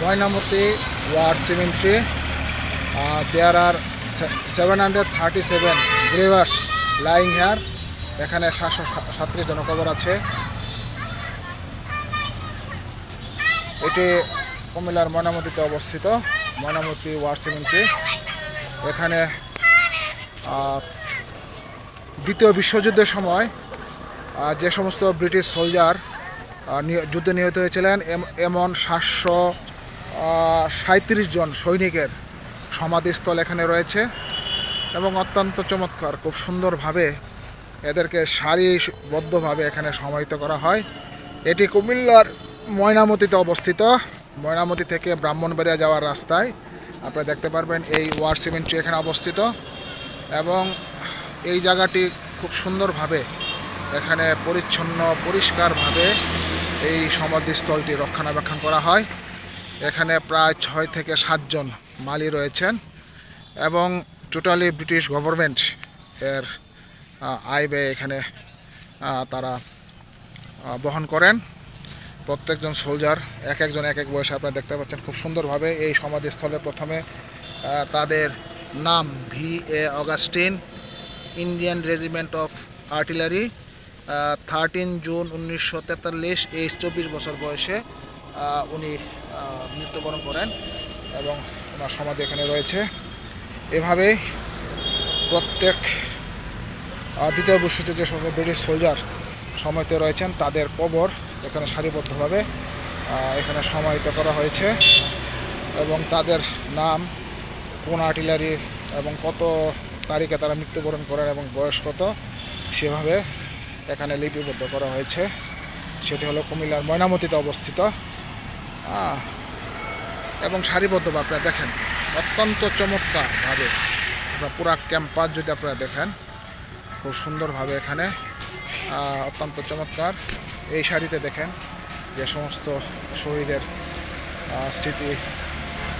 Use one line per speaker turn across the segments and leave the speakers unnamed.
Moinamoti War Cemetery. Uh, there are se- 737 gravers lying here. এখানে সাতশো সাতত্রিশ জন কবর আছে এটি কুমিল্লার ময়নামতিতে অবস্থিত ময়নামতি ওয়ার সিমেন্ট্রি এখানে দ্বিতীয় বিশ্বযুদ্ধের সময় যে সমস্ত ব্রিটিশ সোলজার যুদ্ধে নিহত হয়েছিলেন এম- এমন সাতশো সাঁত্রিশ জন সৈনিকের সমাধিস্থল এখানে রয়েছে এবং অত্যন্ত চমৎকার, খুব সুন্দরভাবে এদেরকে সারিবদ্ধভাবে এখানে সমাহিত করা হয়। এটি কুমিল্লার ময়নামতিতে অবস্থিত। ময়নামতি থেকে ব্রাহ্মণবাড়িয়া যাওয়ার রাস্তায় আপনারা দেখতে পারবেন এই ওয়ার সিমেন্ট্রি এখানে অবস্থিত এবং এই জায়গাটি খুব সুন্দরভাবে এখানে পরিচ্ছন্ন, পরিষ্কারভাবে এই সমাধিস্থলটি রক্ষণাবেক্ষণ করা হয়। এখানে প্রায় ছয় থেকে সাতজন মালি রয়েছেন এবং টোটালি ব্রিটিশ গভর্নমেন্ট এর আয় ব্যয় এখানে তারা বহন করেন। প্রত্যেকজন সোলজার এক একজন এক এক বয়সে আপনারা দেখতে পাচ্ছেন খুব সুন্দরভাবে এই সমাধিস্থলে প্রথমে তাদের নাম V A Augustine, Indian regiment of artillery thirteen June উনিশশো তেতাল্লিশ এইচ চব্বিশ বছর বয়সে উনি মৃত্যুবরণ করেন এবং ওনার সমাধি এখানে রয়েছে। এভাবেই প্রত্যেক দ্বিতীয় বিশ্বযুদ্ধে যে সমস্ত ব্রিটিশ সোলজার সমাহিত রয়েছেন, তাদের কবর এখানে সারিবদ্ধভাবে এখানে সমাহিত করা হয়েছে এবং তাদের নাম, কোন আর্টিলারি এবং কত তারিখে তারা মৃত্যুবরণ করেন এবং বয়স কত, সেভাবে এখানে লিপিবদ্ধ করা হয়েছে। সেটি হলো কুমিল্লার ময়নামতিতে অবস্থিত। এবং সারিবদ্ধভাবে আপনারা দেখেন, অত্যন্ত চমৎকারভাবে আপনার পুরা ক্যাম্পাস যদি আপনারা দেখেন, খুব সুন্দরভাবে এখানে অত্যন্ত চমৎকার। এই শাড়িতে দেখেন যে সমস্ত শহীদের স্মৃতি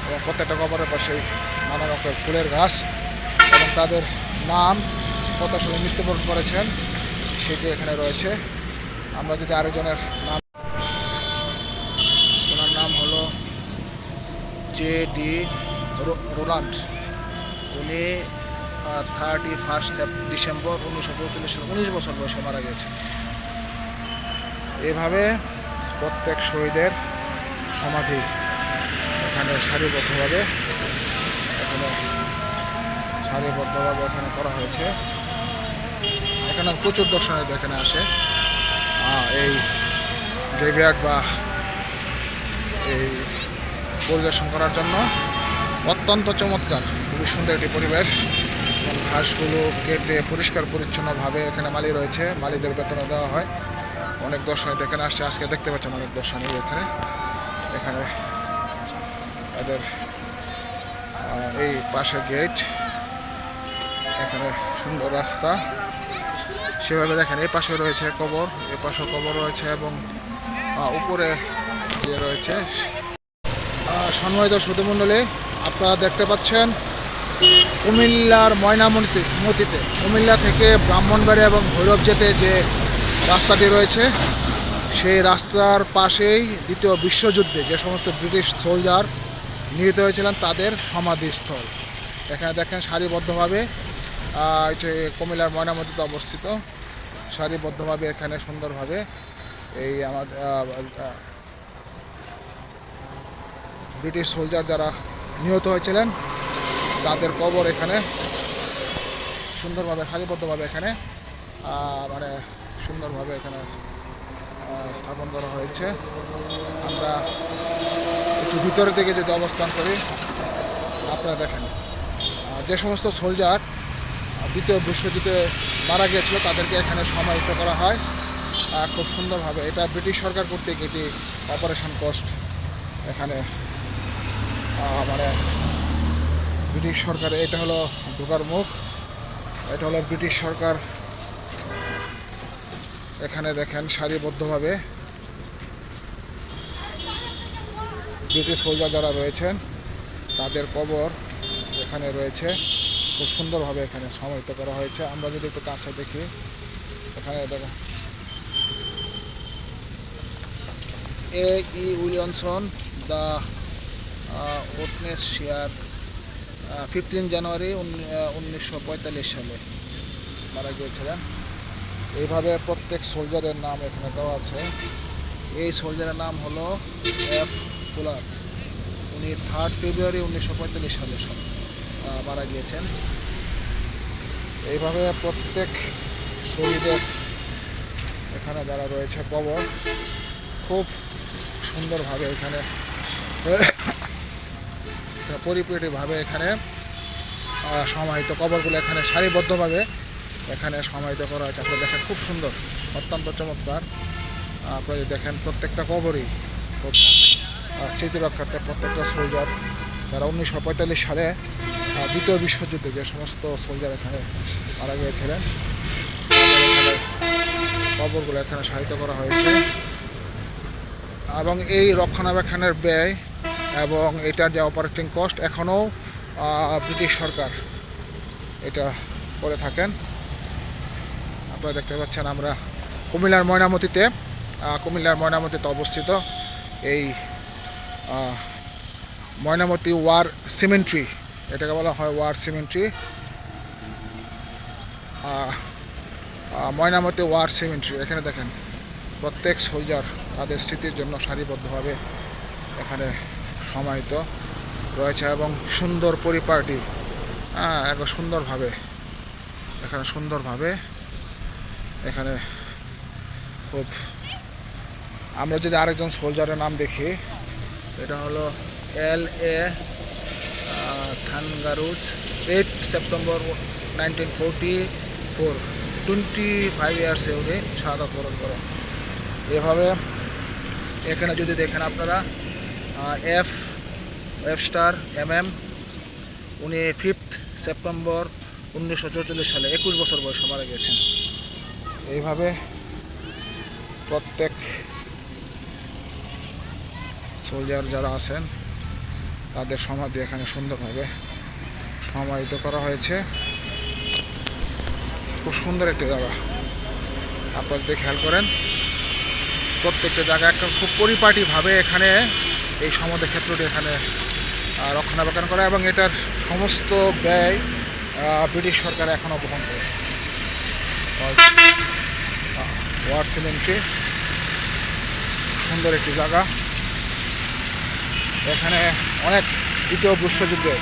এবং প্রত্যেকটা কবরের পাশেই নানা রকমের ফুলের গাছ এবং তাদের নাম কত সময় মৃত্যুবরণ করেছেন সেটি এখানে রয়েছে। আমরা যদি আরেকজনের নাম ওনার নাম হলো জে ডি রোলান্ড উনি থার্টি ফার্স্ট ডিসেম্বর উনিশশো চৌচল্লিশ উনিশ বছর বয়সে মারা গেছে এভাবে প্রত্যেক শহীদের সমাধি এখানে সারিবদ্ধভাবে এখানে সারিবদ্ধভাবে এখানে করা হয়েছে। এখানে প্রচুর দর্শনার্থী এখানে আসে। এই গ্রেভিয়ার্ড বা এই পরিদর্শন করার জন্য অত্যন্ত চমৎকার, খুবই সুন্দর একটি পরিবেশ। এবং ঘাসগুলো কেটে পরিষ্কার পরিচ্ছন্নভাবে এখানে মালি রয়েছে, মালিদের বেতন দেওয়া হয়। অনেক দর্শনার্থী এখানে আসছে, আজকে দেখতে পাচ্ছেন অনেক দর্শনার্থী এখানে। এখানে এদের এই পাশে গেট, এখানে সুন্দর রাস্তা। সেভাবে দেখেন, এই পাশে রয়েছে কবর এ পাশে কবর রয়েছে এবং উপরে যে রয়েছে সম্মানিত সুধমণ্ডলী আপনারা দেখতে পাচ্ছেন কুমিল্লার ময়নামতিতে, মতিতে। কুমিল্লা থেকে ব্রাহ্মণবাড়ি এবং ভৈরব যেতে যে রাস্তাটি রয়েছে, সেই রাস্তার পাশেই দ্বিতীয় বিশ্বযুদ্ধে যে সমস্ত ব্রিটিশ সোলজার নিহত হয়েছিলেন, তাদের সমাধিস্থল। এখানে দেখেন সারিবদ্ধভাবে এটি কুমিল্লার ময়নামতিতে অবস্থিত। সারিবদ্ধভাবে এখানে সুন্দরভাবে এই আমাদের ব্রিটিশ সোলজার যারা নিহত হয়েছিলেন, তাদের কবর এখানে সুন্দরভাবে, সারিবদ্ধভাবে এখানে মানে সুন্দরভাবে এখানে স্থাপন করা হয়েছে। আমরা একটু ভিতরে থেকে যদি অবস্থান করি, আপনারা দেখেন যে সমস্ত সোলজার দ্বিতীয় বিশ্বযুদ্ধে মারা গিয়েছিল, তাদেরকে এখানে সমাহিত করা হয়। খুব সুন্দরভাবে। এটা ব্রিটিশ সরকার কর্তৃক এটি অপারেশন কস্ট এখানে মানে ব্রিটিশ সরকার, এটা হলো ঢোকার মুখ। এটা হলো ব্রিটিশ সরকার। এখানে দেখেন সারিবদ্ধভাবে ব্রিটিশ সোলজার যারা রয়েছেন, তাদের কবর এখানে রয়েছে। খুব সুন্দরভাবে এখানে সমাহিত করা হয়েছে। আমরা যদি একটু কাছে দেখি, এখানে দেখেন। এ ই উইলিয়নসন দ্য ওটনেস শেয়ার ফিফটিন জানুয়ারি উনিশশো পঁয়তাল্লিশ সালে মারা গিয়েছিলেন। এইভাবে প্রত্যেক সোলজারের নাম এখানে দেওয়া আছে। এই সোলজারের নাম হলো এফ ফুলার। উনি থার্ড ফেব্রুয়ারি উনিশশো পঁয়তাল্লিশ সালে মারা গিয়েছেন। এইভাবে প্রত্যেক শহীদের এখানে যারা রয়েছে কবর, খুব সুন্দরভাবে এখানে এখানে পরিপূর্ণভাবে এখানে সমাহিত কবরগুলো এখানে সারিবদ্ধভাবে এখানে সমাহিত করা হয়েছে। আপনারা দেখেন খুব সুন্দর অত্যন্ত চমৎকার। আপনারা দেখেন প্রত্যেকটা কবরই খুব আহ, স্মৃতি রক্ষার্থে প্রত্যেকটা সোলজার তারা উনিশশো পঁয়তাল্লিশ সালে দ্বিতীয় বিশ্বযুদ্ধে যে সমস্ত সোলজার এখানে মারা গিয়েছিলেন কবরগুলো এখানে সাহিত্য করা হয়েছে। এবং এই রক্ষণাবেক্ষণের ব্যয় এবং এটার যে অপারেটিং কস্ট এখনও ব্রিটিশ সরকার এটা করে থাকেন। আপনারা দেখতে পাচ্ছেন আমরা কুমিল্লার ময়নামতিতে কুমিল্লার ময়নামতিতে অবস্থিত এই ময়নামতি ওয়ার সিমেন্ট্রি, এটাকে বলা হয় war cemetery. Mainamati war cemetery, এখানে দেখেন প্রত্যেক সোলজার তাদের স্মৃতির জন্য সারিবদ্ধভাবে এখানে সমাহিত রয়েছে এবং সুন্দর পরিপাটি। হ্যাঁ একবার সুন্দরভাবে, এখানে সুন্দরভাবে এখানে খুব, আমরা যদি আরেকজন সোলজারের নাম দেখি, এটা হলো L A থানগারুজ eight September nineteen forty four, twenty five ইয়ার্সে উনি শাহাদত বরণ করেন। এভাবে এখানে যদি দেখেন আপনারা F F star M M উনি ফিফথ সেপ্টেম্বর উনিশশো চৌচল্লিশ সালে, একুশ বছর বয়সে মারা গেছেন এইভাবে প্রত্যেক সোলজার যারা আছেন, তাদের সমাধি এখানে সুন্দরভাবে সমাহিত করা হয়েছে। খুব সুন্দর একটি জায়গা। আপনারা খেয়াল করেন, প্রত্যেকটা জায়গা একটা খুব পরিপাটিভাবে এখানে এই সমাধি ক্ষেত্রটি এখানে রক্ষণাবেক্ষণ করা এবং এটার সমস্ত ব্যয় ব্রিটিশ সরকার এখনও বহন করে। ওয়ার সিমেন্ট্রি, সুন্দর একটি জায়গা। এখানে অনেক দ্বিতীয় বিশ্বযুদ্ধে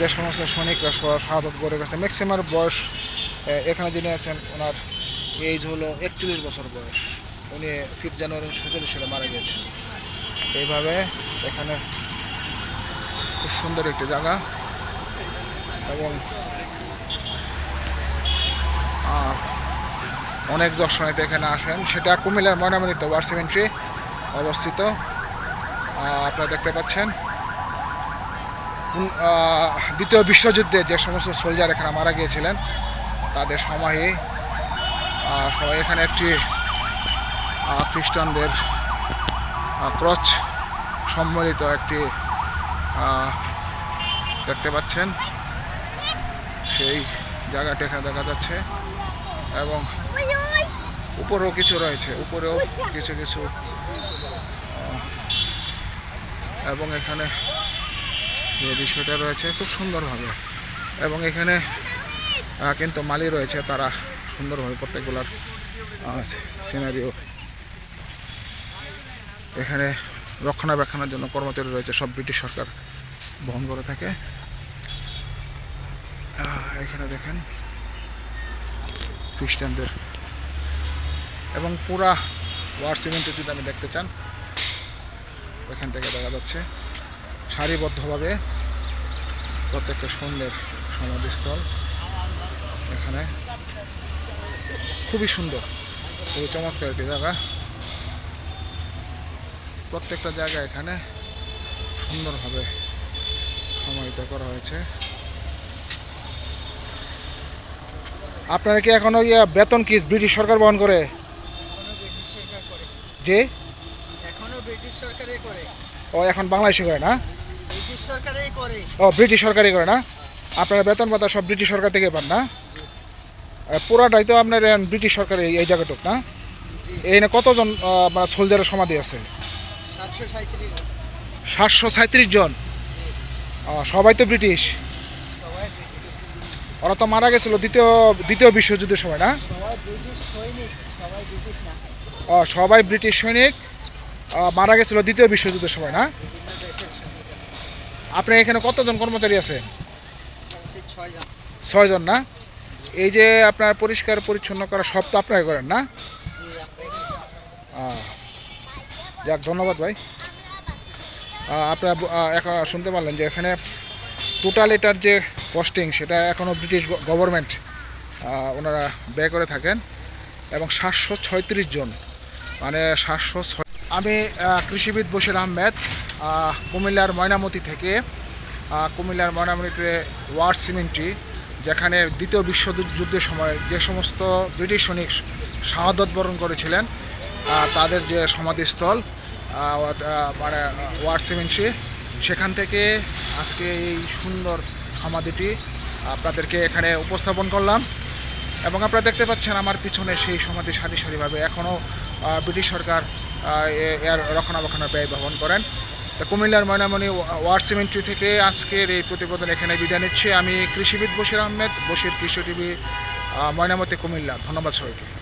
যে সমস্ত সৈনিকরা শাহাদত করে গেছে। ম্যাক্সিমাম বয়স এখানে যিনি আছেন, ওনার এইজ হলো একচল্লিশ বছর বয়স। উনি ফিফথ জানুয়ারি ছেচল্লিশ সালে মারা গেছেন এইভাবে এখানে খুব সুন্দর একটি জায়গা। এবং অনেক দর্শনার্থী এখানে আসেন। সেটা কুমিল্লার ময়নামণিতে ওয়ার সিমেন্ট্রি অবস্থিত। আপনারা দেখতে পাচ্ছেন। দ্বিতীয় বিশ্বযুদ্ধে যে সমস্ত সোলজার এখানে মারা গিয়েছিলেন, তাদের সমাহি সবাই এখানে একটি খ্রিস্টানদের ক্রচ সম্মিলিত একটি দেখতে পাচ্ছেন, সেই জায়গাটি এখানে দেখা যাচ্ছে এবং উপরেও কিছু রয়েছে, উপরেও কিছু কিছু এবং এখানে যে বিষয়টা রয়েছে খুব সুন্দরভাবে, এবং এখানে কিন্তু মালি রয়েছে, তারা সুন্দরভাবে প্রত্যেকগুলার সিনারিও এখানে রক্ষণাবেক্ষণের জন্য কর্মচারী রয়েছে, সব ব্রিটিশ সরকার বহন করে থাকে। এখানে দেখেন, খ্রিস্টানদের। এবং পুরা ওয়ার সিমেন্টে যদি আমি দেখতে চান, এখান থেকে দেখা যাচ্ছে, সারিবদ্ধভাবে প্রত্যেকটা সৈন্যের সমাধিস্থল এখানে। খুবই সুন্দর, খুবই চমৎকার একটি জায়গা। প্রত্যেকটা জায়গা এখানে সুন্দরভাবে সমাহিত করা হয়েছে। আপনারা কি এখনও ইয়ে বেতন কি ব্রিটিশ সরকার বহন করে? যে
এখনও ব্রিটিশ সরকারই করে।
ও এখন বাংলাদেশে করে না?
ব্রিটিশ সরকারই করে।
ও ব্রিটিশ সরকারই করে না? আপনারা বেতন ভাতা সব ব্রিটিশ সরকার থেকে পান না? পুরাটাই তো আপনার ব্রিটিশ সরকারের এই জায়গাটুক না? এই কতজন আপনার সোলজারের সমাধি আছে?
সাতশো সাঁত্রিশ
জন। সবাই তো ব্রিটিশ। ওরা তো মারা গেছিল দ্বিতীয় দ্বিতীয় বিশ্বযুদ্ধের সময়, না?
সবাই ব্রিটিশ সৈনিক। সবাই ব্রিটিশ
সৈনিক মারা গেছিল দ্বিতীয় বিশ্বযুদ্ধের সময়, না? আপনার এখানে কতজন কর্মচারী আছে
ছয়জন,
না? এই যে আপনার পরিষ্কার পরিচ্ছন্ন করা সব তো আপনারা করেন, না? যাক, ধন্যবাদ ভাই। আপনারা এখন শুনতে পারলেন যে এখানে টোটাল এটার যে কস্টিং সেটা এখনও ব্রিটিশ গভর্নমেন্ট ওনারা ব্যয় করে থাকেন এবং সাতশো ছয়ত্রিশ জন। মানে সাতশো ছয় আমি কৃষিবিদ বশির আহমেদ কুমিল্লার ময়নামতি থেকে কুমিল্লার ময়নামতিতে ওয়ার সিমেন্ট্রি যেখানে দ্বিতীয় বিশ্বযুদ্ধের সময় যে সমস্ত ব্রিটিশ সৈনিক শাহাদত বরণ করেছিলেন তাদের যে সমাধিস্থল ওয়াট- মানে সিমেন্ট্রি। সেখান থেকে আজকে এই সুন্দর সমাধিটি আপনাদেরকে এখানে উপস্থাপন করলাম। এবং আপনারা দেখতে পাচ্ছেন আমার পিছনে সেই সমাধি সারি সারিভাবে এখনও ব্রিটিশ সরকার এর রক্ষণাবেক্ষণের ব্যয় বহন করেন। তা কুমিল্লার ময়নামণি ওয়ার সিমেন্ট্রি থেকে আজকের এই প্রতিবেদন এখানে বিদায় নিচ্ছি। আমি কৃষিবিদ বশির আহমেদ, বশির কৃষি টিভি ময়নামতি কুমিল্লা। ধন্যবাদ সবাইকে।